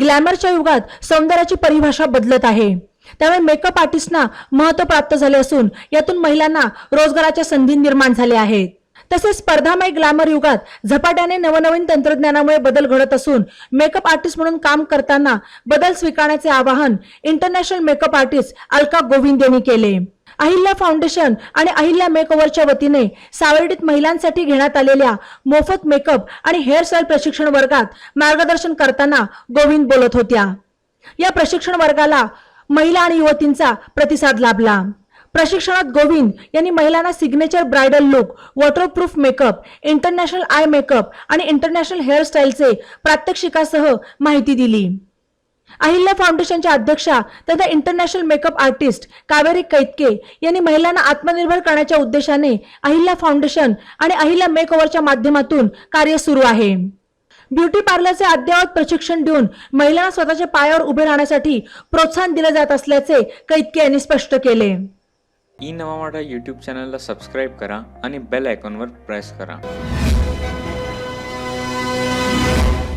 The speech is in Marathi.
ग्लॅमरच्या युगात सौंदर्याची परिभाषा बदलत आहे. त्यामुळे मेकअप आर्टिस्टना महत्त्व प्राप्त झाले असून यातून महिलांना रोजगाराच्या संधी निर्माण झाल्या आहेत. तसेच स्पर्धामय ग्लॅमर युगात झपाट्याने नवनवीन तंत्रज्ञानामुळे बदल घडत असून मेकअप आर्टिस्ट म्हणून काम करताना बदल स्वीकारण्याचे आवाहन international makeup artist Alka Govind यांनी केले. अहिल्या फाउंडेशन आणि अहिल्या मेकओव्हरच्या वतीने सावर्डीत महिलांसाठी घेण्यात आलेल्या मोफत मेकअप आणि हेअरस्टाईल प्रशिक्षण वर्गात मार्गदर्शन करताना गोविंद बोलत होत्या. या प्रशिक्षण वर्गाला महिला आणि युवतींचा प्रतिसाद लाभला. प्रशिक्षणात गोविंद यांनी महिलांना signature bridal look waterproof makeup international eye makeup आणि इंटरनॅशनल हेअरस्टाईलचे प्रात्यक्षिकासह माहिती दिली. अहिल्या फाउंडेशनच्या अध्यक्षा तथा international makeup artist Kaveri Kaitke यांनी महिलांना आत्मनिर्भर करण्याच्या उद्देशाने अहिल्या फाउंडेशन आणि अहिल्या मेकओव्हरच्या माध्यमातून कार्य सुरू आहे. ब्युटी पार्लरचे अद्ययावत प्रशिक्षण देऊन महिलांना स्वतःच्या पायावर उभे राहण्यासाठी प्रोत्साहन दिले जात असल्याचे कैतके यांनी स्पष्ट केले. ई नवा मराठा यूट्यूब चॅनलला सबस्क्राईब करा आणि बेल आयकॉनवर प्रेस करा.